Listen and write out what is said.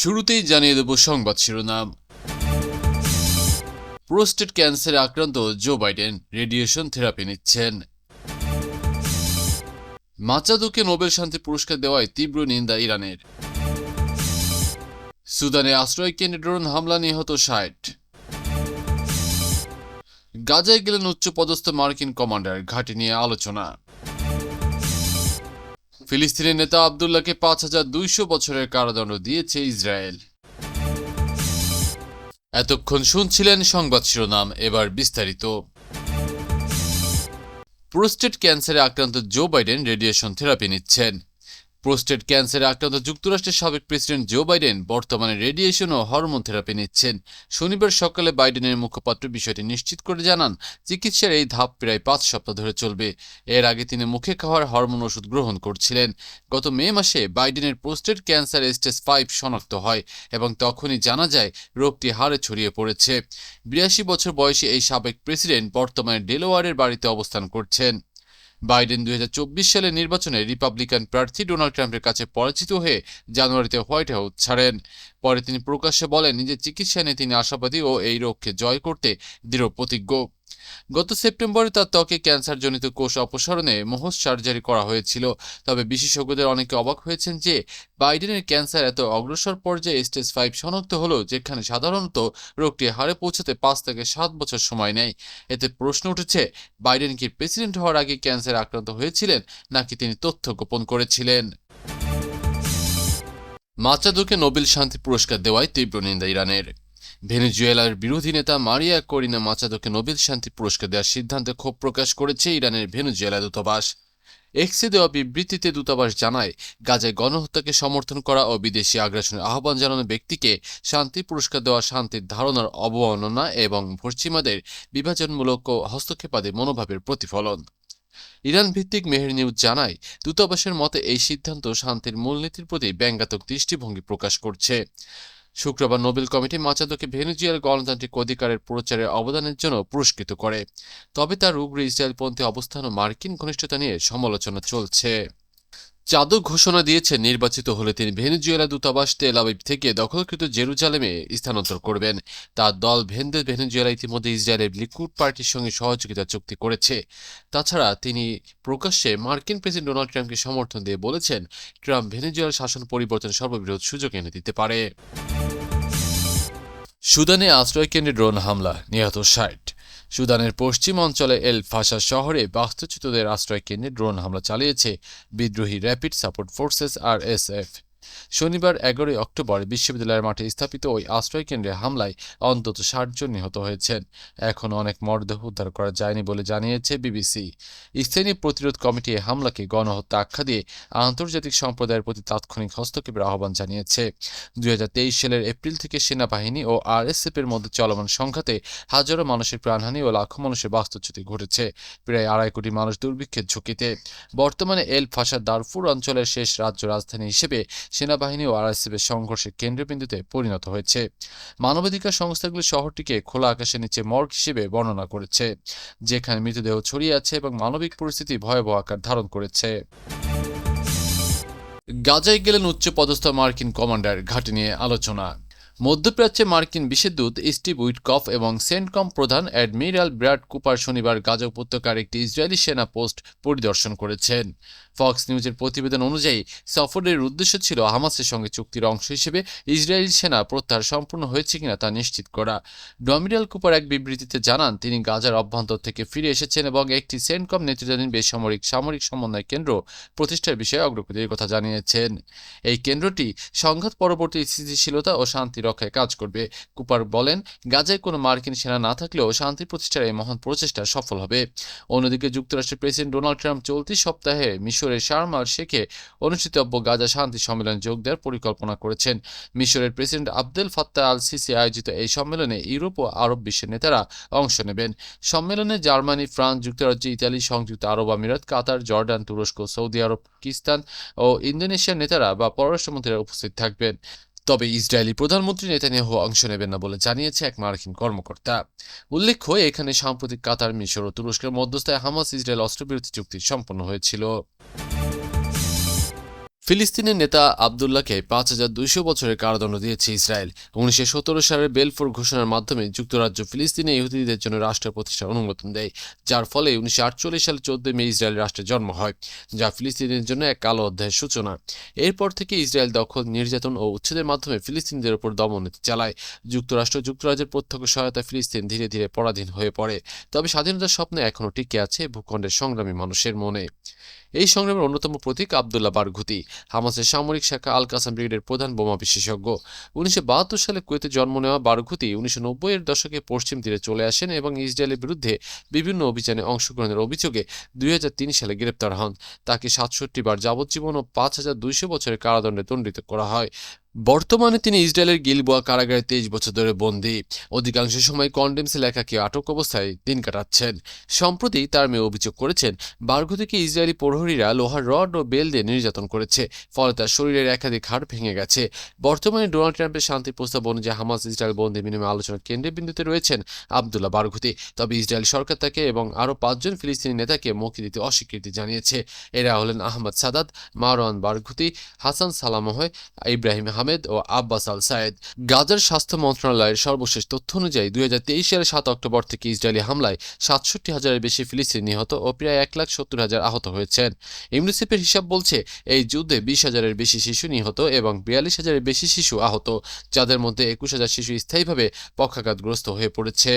শুরুতেই জানিয়ে দেব সংবাদ শিরোনাম। প্রোস্টেট ক্যান্সারে আক্রান্ত জো বাইডেন রেডিয়েশন থেরাপি নিচ্ছেন। মাচাদোকে নোবেল শান্তি পুরস্কার দেওয়ায় তীব্র নিন্দা ইরানের। সুদানে আশ্রয় কেন্দ্রে ড্রোন হামলা নিহত ষাট। গাজায় গেলেন উচ্চপদস্থ মার্কিন কমান্ডার, ঘাঁটি নিয়ে আলোচনা। ফিলিস্তিনের নেতা আবদুল্লাহকে পাঁচ হাজার দুইশো বছরের কারাদণ্ড দিয়েছে ইসরায়েল। এতক্ষণ শুনছিলেন সংবাদ শিরোনাম, এবার বিস্তারিত। প্রোস্টেট ক্যান্সারে আক্রান্ত জো বাইডেন রেডিয়েশন থেরাপি নিচ্ছেন। প্রোস্টেট ক্যান্সারে আক্রান্ত যুক্তরাষ্ট্রের সাবেক প্রেসিডেন্ট জো বাইডেন বর্তমানে রেডিয়েশন ও হরমোন থেরাপি নিচ্ছেন। শনিবার সকালে বাইডেনের মুখপাত্র বিষয়টি নিশ্চিত করে জানান, চিকিৎসার এই ধাপ প্রায় পাঁচ সপ্তাহ ধরে চলবে। এর আগে তিনি মুখে খাওয়ার হরমোন ওষুধ গ্রহণ করছিলেন। গত মে মাসে বাইডেনের প্রোস্টেট ক্যান্সার স্টেজ ফাইভ শনাক্ত হয় এবং তখনই জানা যায় রোগটি হারে ছড়িয়ে পড়েছে। বিরাশি বছর বয়সী এই সাবেক প্রেসিডেন্ট বর্তমানে ডেলোয়ারের বাড়িতে অবস্থান করছেন। বাইডেন দুই সালে নির্বাচনে রিপাবলিকান প্রার্থী ডোনাল্ড ট্রাম্পের কাছে পরাজিত হয়ে জানুয়ারিতে হোয়াইট হাউস ছাড়েন। পরে তিনি প্রকাশ্যে বলেন, নিজের চিকিৎসা নিয়ে তিনি আশাবাদী ও এই রোগকে জয় করতে দৃঢ় প্রতিজ্ঞ। গত সেপ্টেম্বরে তার ত্বকে ক্যান্সারজনিত কোষ অপসারণে মোহস সার্জারি করা হয়েছিল। তবে বিশেষজ্ঞদের অনেকে অবাক হয়েছেন যে, বাইডেনের ক্যান্সার এত অগ্রসর পর্যায়ে স্টেজ ফাইভ শনাক্ত হলো যেখানে সাধারণত রোগটি হারে পৌঁছাতে পাঁচ থেকে সাত বছর সময় নেয়। এতে প্রশ্ন উঠেছে, বাইডেন কি প্রেসিডেন্ট হওয়ার আগে ক্যান্সারে আক্রান্ত হয়েছিলেন, নাকি তিনি তথ্য গোপন করেছিলেন? মাচাদোকে নোবেল শান্তি পুরস্কার দেওয়ায় তীব্র নিন্দা ইরানের। ভেনেজুয়েলার বিরোধী নেতা মারিয়া করিনা মাচাদোকে নোবেল শান্তি পুরস্কার দেওয়ার সিদ্ধান্তে ক্ষোভ প্রকাশ করেছে ইরানের ভেনেজুয়েলা দূতাবাস। এক্সে দেওয়া বিবৃতিতে দূতাবাস জানায়, গাজায় গণহত্যাকে সমর্থন করা ও বিদেশি আগ্রাসনের আহ্বান জানানো ব্যক্তিকে শান্তি পুরস্কার দেওয়া শান্তির ধারণার অবমাননা এবং পশ্চিমাদের বিভাজনমূলক ও হস্তক্ষেপাদী মনোভাবের প্রতিফলন। ইরান ভিত্তিক মেহের নিউজ জানায়, দূতাবাসের মতে এই সিদ্ধান্ত শান্তির মূলনীতির প্রতি ব্যঙ্গাত্মক দৃষ্টিভঙ্গি প্রকাশ করছে। শুক্রবার নোবেল কমিটি মাচাদোকে ভেনেজুয়েলার গণতান্ত্রিক অধিকারের প্রচারে অবদানের জন্য পুরস্কৃত করে। তবে তার উগ্র ইসরায়েলপন্থী অবস্থান ও মার্কিন ঘনিষ্ঠতা নিয়ে সমালোচনা চলছে। চাদক ঘোষণা দিয়েছে নির্বাচিত হলে তিনি ভেনেজুয়েলা দূতাবাস তেল আবিব থেকে দখলকৃত জেরুজালেমে স্থানান্তর করবেন। তার দল ভেন্দে, ভেনেজুয়েলা ইতিমধ্যে ইসরায়েলের লিকুড পার্টির সঙ্গে সহযোগিতা চুক্তি করেছে। তাছাড়া তিনি প্রকাশ্যে মার্কিন প্রেসিডেন্ট ডোনাল্ড ট্রাম্পকে সমর্থন দিয়ে বলেছেন, ট্রাম্প ভেনেজুয়েলার শাসন পরিবর্তন সর্ববৃহৎ সুযোগ এনে দিতে পারে। সুদানে আশ্রয়কেন্দ্রে ড্রোন হামলা, নিহত ষাট। সুদানের পশ্চিম অঞ্চলে এল ফাশা শহরে বাস্তুচ্যুতদের আশ্রয় কেন্দ্রে ড্রোন হামলা চালিয়েছে বিদ্রোহী rapid support forces R SF শনিবার এগারোই অক্টোবর বিশ্ববিদ্যালয়ের মাঠে স্থাপিত ওই আশ্রয়কেন্দ্রে হামলায় অন্তত ষাট জন নিহত হয়েছেন। এখনও অনেক মরদেহ উদ্ধার করা যায়নি বলে জানিয়েছে বিবিসি। স্থানীয় প্রতিরোধ কমিটি হামলাকে গণহত্যা আখ্যা দিয়ে আন্তর্জাতিক সম্প্রদায়ের প্রতি তাৎক্ষণিক হস্তক্ষেপের আহ্বান জানিয়েছে। দুই হাজার তেইশ সালের এপ্রিল থেকে সেনাবাহিনী ও আরএসএফ এর মধ্যে চলমান সংঘাতে হাজারো মানুষের প্রাণহানি ও লাখো মানুষের বাস্তুচ্যুতি ঘটেছে, প্রায় আড়াই কোটি মানুষ দুর্ভিক্ষের ঝুঁকিতে। বর্তমানে এল ফাশা দারফুর অঞ্চলের শেষ রাজ্য রাজধানী হিসেবে সেনাবাহিনী ও আরএসএফের সংঘর্ষের কেন্দ্রবিন্দুতে পরিণত হয়েছে। মানবাধিকার সংস্থাগুলি শহরটিকে খোলা আকাশের নিচে মর্গ হিসেবে বর্ণনা করেছে, যেখানে মৃতদেহ ছড়িয়ে আছে এবং মানবিক পরিস্থিতি ভয়াবহ আকার ধারণ করেছে। গাজায় গেলেন উচ্চপদস্থ মার্কিন কমান্ডার, ঘাটি নিয়ে আলোচনা। মধ্যপ্রাচ্যে মার্কিন বিশেষ দূত স্টিভ উইটকফ এবং সেন্টকম প্রধান অ্যাডমিরাল ব্র্যাড কুপার শনিবার গাজা উপত্যকার একটি ইসরায়েলি সেনা পোস্ট পরিদর্শন করেছেন। ফক্স নিউজের প্রতিবেদন অনুযায়ী, সফরের উদ্দেশ্য ছিল হামাসের সঙ্গে চুক্তির অংশ হিসেবে ইসরায়েলি সেনা প্রত্যাহার সম্পূর্ণ হয়েছে কিনা তা নিশ্চিত করা। ডমিরাল কুপার এক বিবৃতিতে জানান, তিনি গাজার অভ্যন্তর থেকে ফিরে এসেছেন এবং একটি সেন্টকম নেতৃত্বাধীন বেসামরিক সামরিক সমন্বয় কেন্দ্র প্রতিষ্ঠার বিষয়ে অগ্রগতির কথা জানিয়েছেন। এই কেন্দ্রটি সংঘাত পরবর্তী স্থিতিশীলতা ও শান্তি রক্ষায় কাজ করবে। কুপার বলেন, গাজায় কোনো মার্কিন সেনা না থাকলেও শান্তি প্রতিষ্ঠার এই মহান প্রচেষ্টা সফল হবে। অন্যদিকে যুক্তরাষ্ট্রের প্রেসিডেন্ট ডোনাল্ড ট্রাম্প চলতি সপ্তাহে মিশরের শারমাল শেখে অনুষ্ঠিতব্য গাজা শান্তি সম্মেলনে যোগ দেওয়ার পরিকল্পনা করেছেন। মিশরের president Abdel Fattah al Sisi আয়োজিত এই সম্মেলনে ইউরোপ ও আরব বিশ্বের নেতারা অংশ নেবেন। সম্মেলনে জার্মানি, ফ্রান্স, যুক্তরাজ্য, ইতালি, সংযুক্ত আরব আমিরাত, কাতার, জর্ডান, তুরস্ক, সৌদি আরব, পাকিস্তান ও ইন্দোনেশিয়ার নেতারা বা পররাষ্ট্রমন্ত্রীরা উপস্থিত থাকবেন। তবে ইসরায়েলি প্রধানমন্ত্রী নেতানিয়াহু অংশ নেবেন না বলে জানিয়েছে এক মার্কিন কর্মকর্তা। উল্লেখ্য, এখানে সাম্প্রতিক কাতার, মিশর ও তুরস্কের মধ্যস্থায় হামাস ইসরায়েল অস্ত্রবিরতি চুক্তি সম্পন্ন হয়েছিল। ফিলিস্তিনের নেতা আবদুল্লাহকে পাঁচ হাজার দুইশো বছরের কারাদণ্ড দিয়েছে ইসরায়েল। উনিশশো সতেরো সালের বেলফোর ঘোষণার মাধ্যমে যুক্তরাজ্য ফিলিস্তিনে ইহুদিদের জন্য রাষ্ট্র প্রতিষ্ঠার অনুমোদন দেয়, যার ফলে উনিশশো আটচল্লিশ সালে চোদ্দ মে ইসরায়েল রাষ্ট্রের জন্ম হয়, যা ফিলিস্তিনের জন্য এক কালো অধ্যায়ের সূচনা। এরপর থেকে ইসরায়েল দখল, নির্যাতন ও উচ্ছেদের মাধ্যমে ফিলিস্তিনিদের উপর দমননীতি চালায়। যুক্তরাষ্ট্র যুক্তরাজ্যের প্রত্যক্ষ সহায়তা ফিলিস্তিন ধীরে ধীরে পরাধীন হয়ে পড়ে, তবে স্বাধীনতার স্বপ্নে এখনও টিকে আছে ভূখণ্ডের সংগ্রামী মানুষের মনে। এই সংগ্রামের অন্যতম প্রতীক আবদুল্লাহ বারঘুতি, হামাসের সামরিক শাখা আল কাসাম ব্রিগেডের প্রধান বোমা বিশেষজ্ঞ। উনিশশো বাহাত্তর সালে কুয়েতে জন্ম নেওয়া বারঘুতি উনিশশো নব্বইয়ের দশকে পশ্চিম তীরে চলে আসেন এবং ইসরায়েলের বিরুদ্ধে বিভিন্ন অভিযানে অংশগ্রহণের অভিযোগে দুই হাজার তিন সালে গ্রেপ্তার হন। তাকে সাতষট্টি বার যাবজ্জীবন ও পাঁচ হাজার দুইশো বছরের কারাদণ্ডে দণ্ডিত করা হয়। বর্তমানে তিনি ইসরায়েলের গিলবোয়া কারাগারে তেইশ বছর ধরে বন্দী। অধিকাংশ সময় কন্ডেমসে লেখাকে আটক অবস্থায় দিন কাটাচ্ছেন। সম্প্রতি তার মেয়ে অভিযোগ করেছেন বার্গতিকে ইসরায়েলি প্রহরীরা লোহার রড ও বেল দিয়ে নির্যাতন করেছে, ফলে তার শরীরের একাধিক হাড় ভেঙে গেছে। বর্তমানে ডোনাল্ড ট্রাম্পের শান্তি প্রস্তাব অনুযায়ী হামাস ইসরায়েল বন্দি বিনিময়ে আলোচনার কেন্দ্রের বিন্দুতে রয়েছেন আবদুল্লাহ বারঘুতি তবে ইসরায়েল সরকার তাকে এবং আরও পাঁচজন ফিলিস্তিনি নেতাকে মুক্তি দিতে অস্বীকৃতি জানিয়েছে। এরা হলেন আহমদ সাদাত, মারওয়ান বারঘুতি হাসান সালামহ, ইব্রাহিম আহমেদ ও আব্বাস আল সায়েদ গাজার স্বাস্থ্য মন্ত্রণালয়ের সর্বশেষ তথ্য অনুযায়ী দুই হাজার তেইশ সালের সাত অক্টোবর থেকে ইসরায়েলি হামলায় সাতষট্টি হাজারের বেশি ফিলিস্তিনি নিহত ও প্রায় এক লাখ সত্তর হাজার আহত হয়েছেন। ইউনিসেফের হিসাব বলছে, এই যুদ্ধে বিশ হাজারের বেশি শিশু নিহত এবং বিয়াল্লিশ হাজারের বেশি শিশু আহত, যাদের মধ্যে একুশ হাজার শিশু স্থায়ীভাবে পক্ষাঘাতগ্রস্ত হয়ে পড়েছে।